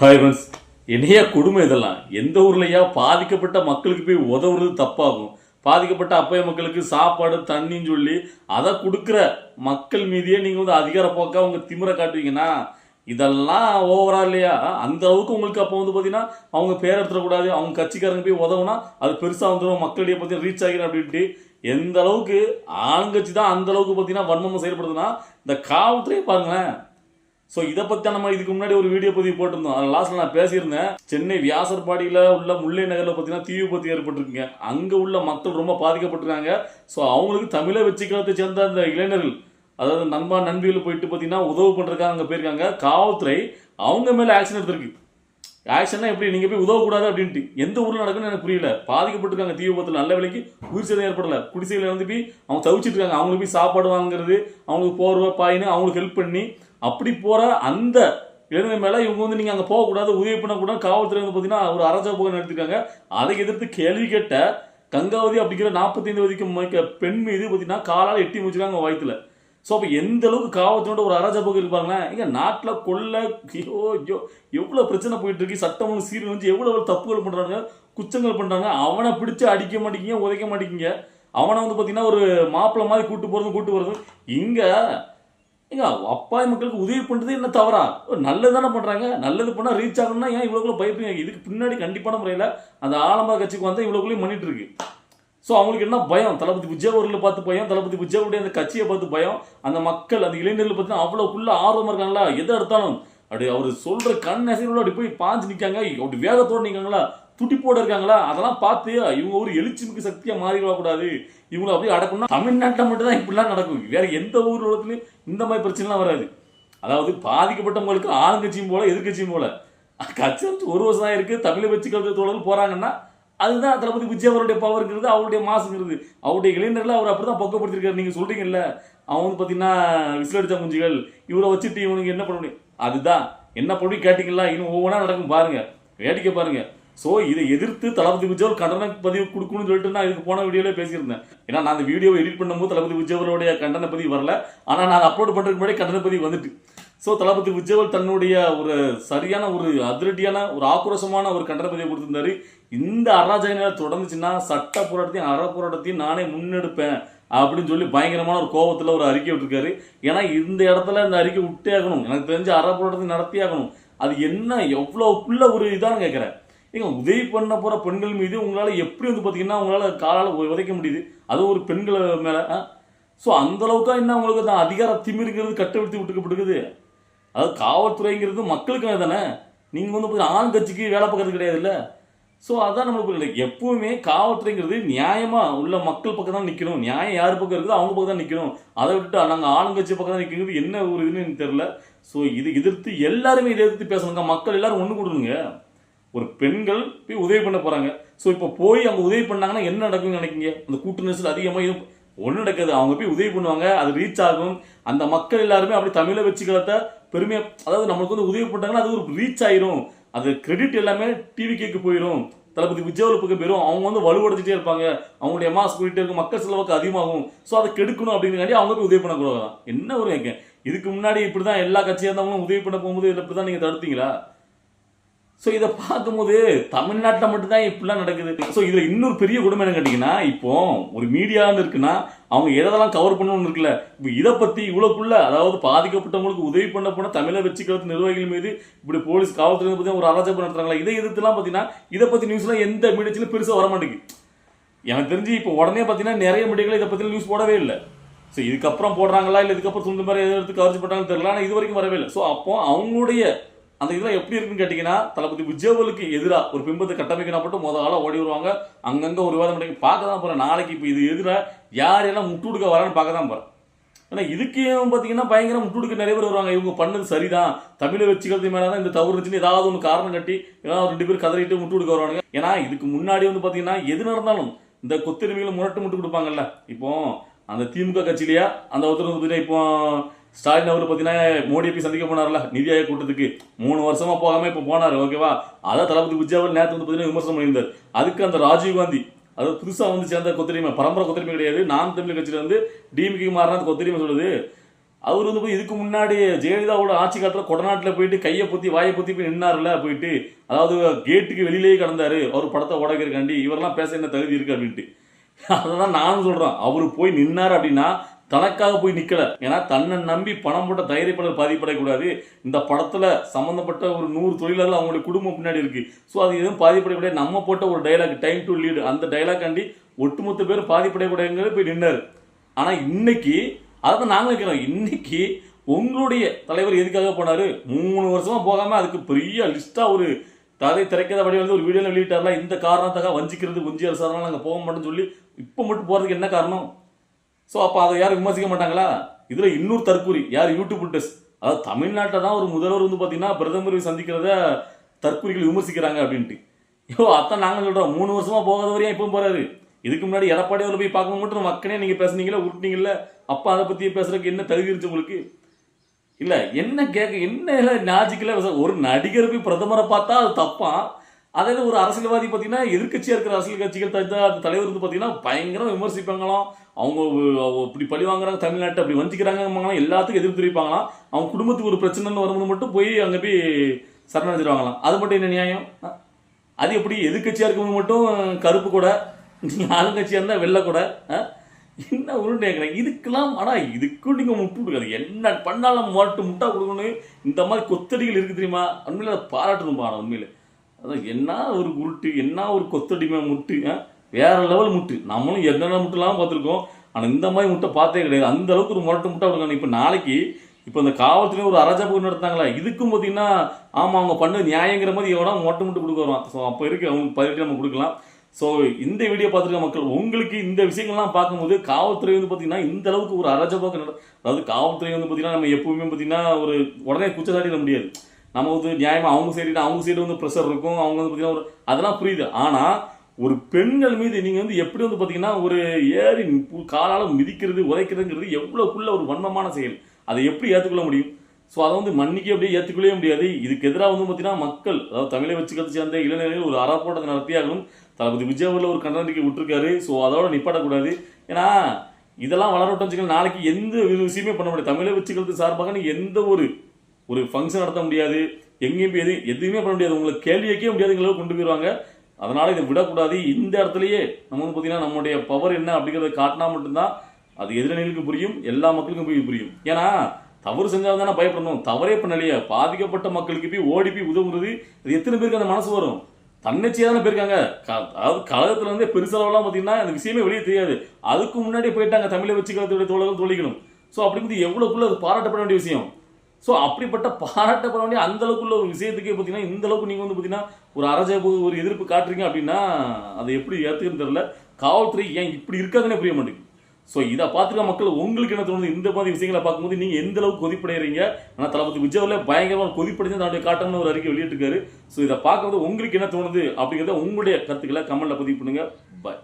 Hi friends என்னையா கொடுமை இதெல்லாம். எந்த ஊர்லையா பாதிக்கப்பட்ட மக்களுக்கு போய் உதவுறது தப்பாகும். பாதிக்கப்பட்ட அப்பைய மக்களுக்கு சாப்பாடு தண்ணின்னு சொல்லி அதை கொடுக்குற மக்கள் மீதியே நீங்கள் வந்து அதிகார போக்கா திமிரை காட்டுவீங்கன்னா இதெல்லாம் ஓவரா இல்லையா? அந்த அளவுக்கு உங்களுக்கு அப்போ வந்து பார்த்தீங்கன்னா அவங்க பேர் எடுத்துடக்கூடாது. அவங்க கட்சிக்காரங்க போய் உதவுனா அது பெருசாக வந்துடும் மக்களிடையே பார்த்தீங்கன்னா ரீச் ஆகிடும் அப்படின்ட்டு எந்த அளவுக்கு ஆளுங்கட்சி தான் அந்த அளவுக்கு பார்த்தீங்கன்னா வன்மம் செயல்படுதுன்னா இந்த காவல்துறையை பாருங்களேன். ஸோ இதை பற்றி நம்ம இதுக்கு முன்னாடி ஒரு வீடியோ பதிவு போட்டிருந்தோம். அதில் லாஸ்ட்டில் நான் பேசியிருந்தேன். சென்னை வியாசர்பாடியில் உள்ள முல்லை நகரில் பார்த்தீங்கன்னா தீ விபத்து ஏற்பட்டிருக்குங்க. அங்கே உள்ள மக்கள் ரொம்ப பாதிக்கப்பட்டிருக்காங்க. ஸோ அவங்களுக்கு தமிழை வச்சுக்கிறதை சேர்ந்த அந்த இளைஞர்கள் அதாவது நண்பா நண்பிகள் போயிட்டு பார்த்தீங்கன்னா உதவு பண்ணுறதுக்காக அங்கே போயிருக்காங்க. காவல்துறை அவங்க மேலே ஆக்ஷன் எடுத்திருக்கு. ஆக்ஷன்னா எப்படி? நீங்கள் போய் உதவக்கூடாது அப்படின்ட்டு. எந்த ஊரில் நடக்குன்னு எனக்கு புரியல. பாதிக்கப்பட்டிருக்காங்க தீ விபத்தில் நல்ல விலைக்கு உயிர் சேதம் ஏற்படல. குடிசையில் வந்து போய் அவங்க தவிச்சிட்டு இருக்காங்க. அவங்களுக்கு போய் சாப்பாடு வாங்குறது அவங்களுக்கு போர்வை பாயின்னு அவங்களுக்கு ஹெல்ப் பண்ணி அப்படி போகிற அந்த இளைஞர் மேலே இவங்க வந்து நீங்கள் அங்கே போகக்கூடாது உதவி பண்ணக்கூடாது. காவல்துறை வந்து பார்த்தீங்கன்னா ஒரு அரச போக நடத்திருக்காங்க அதை எதிர்த்து கேள்வி கேட்ட கங்காவதி அப்படிங்கிற நாற்பத்தைந்து வதிக்கு பெண் மீது பார்த்தீங்கன்னா காலால் எட்டி முடிச்சிருக்காங்க வயிற்றுல ஸோ அப்போ எந்த அளவுக்கு காவல்துறையோட ஒரு அராஜகம் இருப்பாங்களேன் இங்கே நாட்டில் கொள்ள ஐயோ ஐயோ எவ்வளோ பிரச்சனை போயிட்டு இருக்கு. சட்டம் ஒன்று சீர் வந்து எவ்வளோ தப்புகள் பண்ணுறாங்க குச்சங்கள் பண்ணுறாங்க அவனை பிடிச்சி அடிக்க மாட்டேங்கிங்க உதைக்க மாட்டேங்கிங்க அவனை வந்து பார்த்தீங்கன்னா ஒரு மாப்பிள்ளை மாதிரி கூட்டு போகிறது கூட்டு போகிறது இங்கே ஏங்க அப்பாய் மக்களுக்கு உதவி பண்ணுறது என்ன தவறா? நல்லது தானே பண்ணுறாங்க நல்லது பண்ணால் ரீச் ஆகணும்னா ஏன் இவ்வளோக்குள்ள பயப்பீங்க இதுக்கு பின்னாடி கண்டிப்பான முறையில் அந்த ஆலம்பா கட்சிக்கு வந்தால் இவ்வளோக்குள்ளேயும் பண்ணிட்டு இருக்கு. ஸோ அவங்களுக்கு என்ன பயம்? தளபதி விஜயவர்களை பார்த்து பயம் தளபதி விஜயவுடைய அந்த கட்சியை பார்த்து பயம் அந்த மக்கள் அந்த இளைஞர்கள் பார்த்தீங்கன்னா அவ்வளோக்குள்ள ஆர்வமாக இருக்காங்களா? எதை எடுத்தாலும்? அப்படி அவர் சொல்கிற கண் நெசைகளோட அப்படி போய் பாஞ்சு நிற்காங்க அப்படி வேகத்தோடு நிற்காங்களா துடிப்போட இருக்காங்களா அதெல்லாம் பார்த்து இவங்க ஒரு எழுச்சிமிக்கு சக்தியாக மாறி கூடாது. இவங்களை அப்படியே அடக்கணும்னா தமிழ்நாட்டில் மட்டும் தான் இப்படிலாம் நடக்கும். வேற எந்த ஊர் உலகத்துலையும் இந்த மாதிரி பிரச்சனைலாம் வராது. அதாவது பாதிக்கப்பட்டவங்களுக்கு ஆளுங்கட்சியும் போல எதிர்கட்சியும் போல. கட்சி ஒரு வருஷம் தான் இருக்குது தமிழை வச்சுக்கிறது தொடர்ந்து போறாங்கன்னா அதுதான் தளபதி விஜய் அவருடைய பவருங்கிறது அவருடைய மாசுங்கிறது. அவருடைய இளைஞர்களை அவர் அப்படிதான் பக்கப்படுத்திருக்காரு நீங்கள் சொல்கிறீங்கல்ல அவன் வந்து பார்த்தீங்கன்னா விசில் அடித்த குஞ்சுகள் இவரை வச்சுட்டு இவனுக்கு என்ன பண்ண முடியும்? அதுதான். என்ன பண்ணி கேட்டிங்களா? இன்னும் ஒவ்வொன்றா நடக்கும். பாருங்கள் வேடிக்கை பாருங்க. ஸோ இதை எதிர்த்து தளபதி விஜய் கண்டன பதிவு கொடுக்கணும்னு சொல்லிட்டு நான் இதுக்கு போன வீடியோவில் பேசியிருந்தேன். ஏன்னா நான் அந்த வீடியோவை எடிட் பண்ணும்போது தளபதி விஜய் கண்டன பதிவு வரல. ஆனால் நான் அப்லோட் பண்ணுறதுக்கு முன்னாடி கண்டன பதிவு வந்துட்டு. ஸோ தளபதி விஜயவல் தன்னுடைய ஒரு சரியான ஒரு அதிரடியான ஒரு ஆக்ரோஷமான ஒரு கண்டன பதிவை கொடுத்துருந்தாரு. இந்த அராஜக தொடர்ந்துச்சுன்னா சட்ட போராட்டத்தையும் அற போராட்டத்தையும் நானே முன்னெடுப்பேன் அப்படின்னு சொல்லி பயங்கரமான ஒரு கோபத்தில் ஒரு அறிக்கை விட்டுருக்காரு. ஏன்னா இந்த இடத்துல இந்த அறிக்கை விட்டே ஆகணும். எனக்கு தெரிஞ்ச அற போராட்டத்தை நடத்தி ஆகணும். அது என்ன எவ்வளோக்குள்ள ஒரு இதான்னு கேட்குறேன் ஏங்க உதவி பண்ண போகிற பெண்கள் மீது உங்களால் எப்படி வந்து பார்த்தீங்கன்னா உங்களால் காலால் உதைக்க முடியுது? அதுவும் ஒரு பெண்களை மேலே ஸோ அந்தளவுக்கு என்ன உங்களுக்கு தான் அதிகார திமிருங்கிறது கட்டவிழ்த்து விட்டுக்கப்பட்டுக்குது அதாவது காவல்துறைங்கிறது மக்களுக்காக தானே. நீங்கள் வந்து பார்த்தீங்கன்னா ஆண் கட்சிக்கு வேலை பார்க்கறது கிடையாது இல்லை ஸோ அதான் நம்மளுக்கு எப்பவுமே காவல்துறைங்கிறது நியாயமாக உள்ள மக்கள் பக்கம் தான் நிற்கணும் நியாயம் யார் பக்கம் இருக்குதோ அவங்க பக்கம் தான் நிற்கணும் அதை விட்டு நாங்கள் ஆளுங்கட்சி பக்கம் தான் நிற்கிறது என்ன ஒரு இதுன்னு எனக்கு தெரியல. ஸோ இது எதிர்த்து எல்லாருமே இதை எதிர்த்து பேசணுங்க. மக்கள் எல்லாரும் ஒன்று கொடுங்க. ஒரு பெண்கள் போய் உதவி பண்ண போகிறாங்க ஸோ இப்போ போய் அவங்க உதவி பண்ணாங்கன்னா என்ன நடக்கும்னு நினைக்கிங்க அந்த கூட்டு நெரிசல் அதிகமாக இது ஒன்றும் நடக்காது. அவங்க போய் உதவி பண்ணுவாங்க அது ரீச் ஆகும். அந்த மக்கள் எல்லாருமே அப்படி தமிழை வச்சுக்கிறத பெருமையாக அதாவது நம்மளுக்கு வந்து உதவி பண்ணாங்கன்னா அது ஒரு ரீச் ஆயிரும். அது கிரெடிட் எல்லாமே டிவி கேக்கு போயிடும் தளபதி விஜயவலுப்புக்கு போயிடும் அவங்க வந்து வலுவடைஞ்சிட்டே இருப்பாங்க. அவங்களுடைய மாஸ் போயிட்டே இருக்கும் மக்கள் செலவுக்கு அதிகமாகும். ஸோ அதை கெடுக்கணும் அப்படிங்கிறக்காண்டி அவங்க போய் உதவி பண்ணக்கூடாது என்ன ஒரு கேட்க இதுக்கு முன்னாடி இப்படி தான் எல்லா கட்சியாக இருந்தவங்களும் உதவி பண்ண போகும்போது இதில் இப்படி தான் நீங்கள் தடுத்தீங்களா? ஸோ இதை பார்க்கும்போது தமிழ்நாட்டில் மட்டும்தான் இப்படிலாம் நடக்குது. ஸோ இதில் இன்னொரு பெரிய குடும்பம் என்ன கேட்டிங்கன்னா இப்போ ஒரு மீடியான்னு இருக்குன்னா அவங்க எதெல்லாம் கவர் பண்ணணும்னு இருக்குல்ல இப்போ இதை பற்றி இவ்வளோக்குள்ள அதாவது பாதிக்கப்பட்டவங்களுக்கு உதவி பண்ண போனால் தமிழை வச்சுக்கிறது நிர்வாகிகள் மீது இப்படி போலீஸ் காவல்துறை பற்றி ஒரு அராஜகம் நடத்துறாங்களா? இதை எதிர்த்துலாம் பார்த்தீங்கன்னா இதை பற்றி நியூஸ்லாம் எந்த மீடியாச்சிலும் பெருசாக வர மாட்டேங்குது எனக்கு தெரிஞ்சு இப்போ உடனே பார்த்தீங்கன்னா நிறைய மீடியாக்கள் இதை பற்றி நியூஸ் போடவே இல்லை. ஸோ இதுக்கப்புறம் போடுறாங்களா இல்லை இதுக்கப்புறம் துண்டு மாதிரி எதிர்த்து எடுத்து கவர்ச்சி பண்ணுறாங்கன்னு தெரியல. ஆனால் இது வரைக்கும் வரவே இல்லை. ஸோ அப்போ அவங்களுடைய அந்த இதெல்லாம் எப்படி இருக்குன்னு கேட்டிங்கன்னா தளபதி விஜயவலுக்கு எதிராக ஒரு பிம்பத்தை கட்டமைக்கணும் மட்டும் முத ஆளாக ஓடி வருவாங்க. அங்கங்கே ஒரு விவாதம் பண்ணி பார்க்க தான் போகிறேன் நாளைக்கு இப்போ இது எதிராக யாரெல்லாம் முட்டு கொடுக்க வரான்னு பார்க்க தான் போகிறேன் ஏன்னா இதுக்கே பார்த்தீங்கன்னா பயங்கர முட்டு கொடுக்க நிறைய பேர் வருவாங்க. இவங்க பண்ணது சரிதான். தமிழை வச்சுக்கிறது மேலே தான் இந்த தவறு இருந்துச்சுன்னு ஏதாவது ஒன்று காரணம் கட்டி ஏதாவது ரெண்டு பேர் கதறிட்டு முட்டு கொடுக்க வருவாங்க ஏன்னா இதுக்கு முன்னாடி வந்து பார்த்தீங்கன்னா எது நடந்தாலும் இந்த கொத்தெருமைகளை முரட்டு முட்டு கொடுப்பாங்கல்ல. இப்போ அந்த திமுக கட்சியிலையா அந்த ஒருத்தர் வந்து பார்த்தீங்கன்னா இப்போ ஸ்டாலின் அவர் பார்த்தீங்கன்னா மோடியை போய் சந்திக்க போனார்ல நிதி ஆயோக் கூட்டத்துக்கு. மூணு வருஷமா போகாம இப்போ போனார் ஓகேவா? அதான் தளபதி விஜயாவில் நேற்று வந்து பார்த்தீங்கன்னா விமர்சனம் பண்ணியிருந்தார். அதுக்கு அந்த ராஜீவ் காந்தி அதாவது புதுசாக வந்து சேர்ந்த கொத்தரிமை பரம்பரை கொத்தரிமை கிடையாது. நான் தமிழ் கட்சியில் வந்து டிஎம்கே மாறினா அந்த கொத்தரிமை சொல்லுது அவர் வந்து போய் இதுக்கு முன்னாடி ஜெயலலிதாவோட ஆட்சி காலத்தில் கொடநாட்டில் போயிட்டு கையை பொத்தி வாயை பொத்தி போய் நின்னார்ல போயிட்டு. அதாவது கேட்டுக்கு வெளியிலேயே கடந்தாரு. அவர் படத்தை உடக்கிறக்காண்டி இவரெல்லாம் பேச என்ன தகுதி இருக்கு அப்படின்ட்டு. அதை தான் நானும் சொல்கிறேன் அவர் போய் நின்னார் அப்படின்னா தனக்காக போய் நிற்கல ஏன்னா தன்னை நம்பி பணம் போட்ட தயாரிப்பாளர் பாதிப்படையக்கூடாது. இந்த படத்தில் சம்மந்தப்பட்ட ஒரு நூறு தொழிலாளர் அவங்களுடைய குடும்பம் பின்னாடி இருக்குது ஸோ அது எதுவும் பாதிப்படக்கூடாது நம்ம போட்ட ஒரு டைலாக் டைம் டு லீடு அந்த டைலாக் ஆண்டி ஒட்டுமொத்த பேர் பாதிப்படக்கூடாதுங்கிறது போய் நின்னார். ஆனால் இன்னைக்கு அதை நாங்களும் இருக்கிறோம் இன்னைக்கு உங்களுடைய தலைவர் எதுக்காக போனார்? மூணு வருஷமா போகாமல் அதுக்கு பெரிய லிஸ்ட்டாக ஒரு ததை திரைக்கதை வழி வந்து ஒரு வீடியோவில் வெளியிட்டார்ல. இந்த காரணத்துக்காக வஞ்சிக்கிறது குஞ்சி அரசாதனால நாங்கள் போக மாட்டோம்னு சொல்லி இப்போ மட்டும் போகிறதுக்கு என்ன காரணம்? ஸோ அப்போ அதை யாரும் விமர்சிக்க மாட்டாங்களா? இதில் இன்னொரு தற்கூரி யார் யூடியூப் டெஸ் அதாவது தமிழ்நாட்டில் தான் ஒரு முதல்வர் வந்து பார்த்தீங்கன்னா பிரதமரை சந்திக்கிறத தற்கூரிகள் விமர்சிக்கிறாங்க அப்படின்ட்டு. ஐயோ அத்தான் நாங்கள் சொல்கிறோம் மூணு வருஷமாக போகாத வரையும் இப்போ போகிறாரு இதுக்கு முன்னாடி எடப்பாடி அவரை போய் பார்க்க மட்டும் மக்களே நீங்கள் பேசுனீங்களா உருட்டினீங்கல்ல அப்போ அதை பற்றி பேசுறதுக்கு என்ன தகுதி இருந்துச்சு உங்களுக்கு? இல்லை என்ன கேட்க என்ன லாஜிக்கலாக ஒரு நடிகர் போய் பிரதமரை பார்த்தா அது தப்பான் அதே ஒரு அரசியல்வாதி பார்த்தீங்கன்னா எதிர்க்கட்சியாக இருக்கிற அரசியல் கட்சிகள் தவிர்த்து அந்த தலைவர் வந்து பார்த்தீங்கன்னா பயங்கரம் விமர்சிப்பாங்களாம். அவங்க அவங்க இப்படி பழி வாங்குறாங்க தமிழ்நாட்டை அப்படி வஞ்சிக்கிறாங்க எல்லாத்துக்கும் எதிர்ப்பு தெரிவிப்பாங்களாம். அவங்க குடும்பத்துக்கு ஒரு பிரச்சனைன்னு வரும்போது மட்டும் போய் அங்கே போய் சரணடைஞ்சிருவாங்களாம். அது மட்டும் என்ன நியாயம்? அது எப்படி எதிர்க்கட்சியாக இருக்கும்போது மட்டும் கருப்பு கூட நீங்கள் ஆளுங்கட்சியாக இருந்தால் வெள்ளை கூட என்ன உருண்டு கேட்குறேன் இதுக்கெல்லாம் ஆனால் இதுக்கும் நீங்கள் முட்டு கொடுக்காது என்ன பண்ணாலும் முரட்டு முட்டா கொடுக்கணும் இந்த மாதிரி கொத்தடிகள் இருக்குது தெரியுமா? உண்மையில அதை பாராட்டணும்பா ஆனால் அதான் என்ன ஒரு உருட்டு என்ன ஒரு கொத்தடிமை முட்டு வேற லெவல் முட்டு. நம்மளும் என்னென்ன முட்டுலாம் பார்த்துருக்கோம். ஆனால் இந்த மாதிரி முட்டை பார்த்தே கிடையாது. அந்த அளவுக்கு ஒரு முரட்டு முட்டை கொடுக்கணும் இப்போ நாளைக்கு இப்போ இந்த காவல்துறையும் ஒரு அரஜாபுரம் நடத்தாங்களா இதுக்கும் பார்த்தீங்கன்னா ஆமாம் அவங்க பண்ண நியாயங்கிற மாதிரி எவ்வளோ மொட்டை முட்டை கொடுக்க வரும் ஸோ அப்போ இருக்கு அவங்க பதினெட்டு நம்ம கொடுக்கலாம். ஸோ இந்த வீடியோ பார்த்துருக்க மக்கள் உங்களுக்கு இந்த விஷயங்கள்லாம் பார்க்கும்போது காவல்துறை வந்து பார்த்தீங்கன்னா இந்த அளவுக்கு ஒரு அரஜபாக நட அதாவது காவல்துறை வந்து பார்த்தீங்கன்னா நம்ம எப்பவுமே பார்த்தீங்கன்னா ஒரு உடனே குச்சச்சாட்டிட முடியாது. நம்ம வந்து நியாயமாக அவங்க சைடு அவங்க சைடு வந்து ப்ரெஷர் இருக்கும். அவங்க வந்து பார்த்தீங்கன்னா ஒரு அதெல்லாம் புரியுது. ஆனால் ஒரு பெண்கள் மீது நீங்கள் வந்து எப்படி வந்து பார்த்தீங்கன்னா ஒரு ஏறி காலால் மிதிக்கிறது உதைக்கிறதுங்கிறது எவ்வளோக்குள்ள ஒரு வன்மமான செயல். அதை எப்படி ஏற்றுக்கொள்ள முடியும்? ஸோ அதை வந்து மன்னிக்க அப்படியே ஏற்றுக்கொள்ளவே முடியாது. இதுக்கு எதிராக வந்து பார்த்தீங்கன்னா மக்கள் அதாவது தமிழை வச்சுக்கிறது சேர்ந்த இளைஞர்கள் ஒரு அறப்போட்டத்தை நடத்தியாகணும். தளபதி விஜய் அவர்கள் ஒரு கண்டனத்துக்கு விட்டுருக்காரு. ஸோ அதோட நிப்பாடக்கூடாது ஏன்னா இதெல்லாம் வளரட்டும் வச்சுக்கோங்க நாளைக்கு எந்த விஷயமே பண்ண முடியாது. தமிழை வச்சுக்கிறது சார்பாக எந்த ஒரு ஒரு ஃபங்க்ஷன் நடத்த முடியாது எங்கேயும் போய் எது எதுவுமே பண்ண முடியாது. உங்களை கேள்வி வைக்க முடியாதுங்கிற அளவுக்கு கொண்டு போயிடுவாங்க அதனால் இதை விடக்கூடாது. இந்த இடத்துலையே நம்ம வந்து பார்த்தீங்கன்னா நம்மளுடைய பவர் என்ன அப்படிங்கிறத காட்டினா மட்டும்தான் அது எதிரணிகளுக்கு புரியும் எல்லா மக்களுக்கும் போய் புரியும். ஏன்னா தவறு செஞ்சால் தானே பயப்படணும். தவறே பண்ணலையே. பாதிக்கப்பட்ட மக்களுக்கு போய் ஓடி போய் உதவுறது அது எத்தனை பேருக்கு அந்த மனசு வரும்? தன்னிச்சையாக தானே போயிருக்காங்க. க- அதாவது கழகத்தில் இருந்தே பெருசளவுலாம் பார்த்தீங்கன்னா அந்த விஷயமே வெளியே தெரியாது. அதுக்கு முன்னாடி போயிட்டாங்க தமிழை வச்சு வச்சுக்கிறதுடைய தோழர்கள் தோழிகளும். ஸோ அப்படிங்கிறது எவ்வளோக்குள்ள அது பாராட்டப்பட வேண்டிய விஷயம்? ஸோ அப்படிப்பட்ட பாராட்டப்பட வேண்டிய அந்த அளவுக்குள்ள ஒரு விஷயத்துக்கே பார்த்தீங்கன்னா இந்த அளவுக்கு நீங்கள் வந்து பார்த்தீங்கன்னா ஒரு அரஜாபு ஒரு எதிர்ப்பு காட்டுறீங்க அப்படின்னா அதை எப்படி ஏற்றுக்குன்னு தெரில காவல்துறை ஏன் இப்படி இருக்காங்கன்னே புரிய மாட்டேங்குது. ஸோ இதை பார்த்துக்க மக்கள் உங்களுக்கு என்ன தோணுது? இந்த மாதிரி விஷயங்களை பார்க்கும்போது நீங்கள் எந்த அளவுக்கு கொதிப்படைகிறீங்க ஆனால் தளபதி விஜயில் பயங்கரமாக கொதிப்படைஞ்சு தன்னுடைய காட்டம்னு ஒரு அறிக்கை வெளியிட்டிருக்காரு. ஸோ இதை பார்க்கும்போது உங்களுக்கு என்ன தோணுது அப்படிங்கிறத உங்களுடைய கருத்துக்களை கமெண்ட்ல பதிவு பண்ணுங்கள் பாய்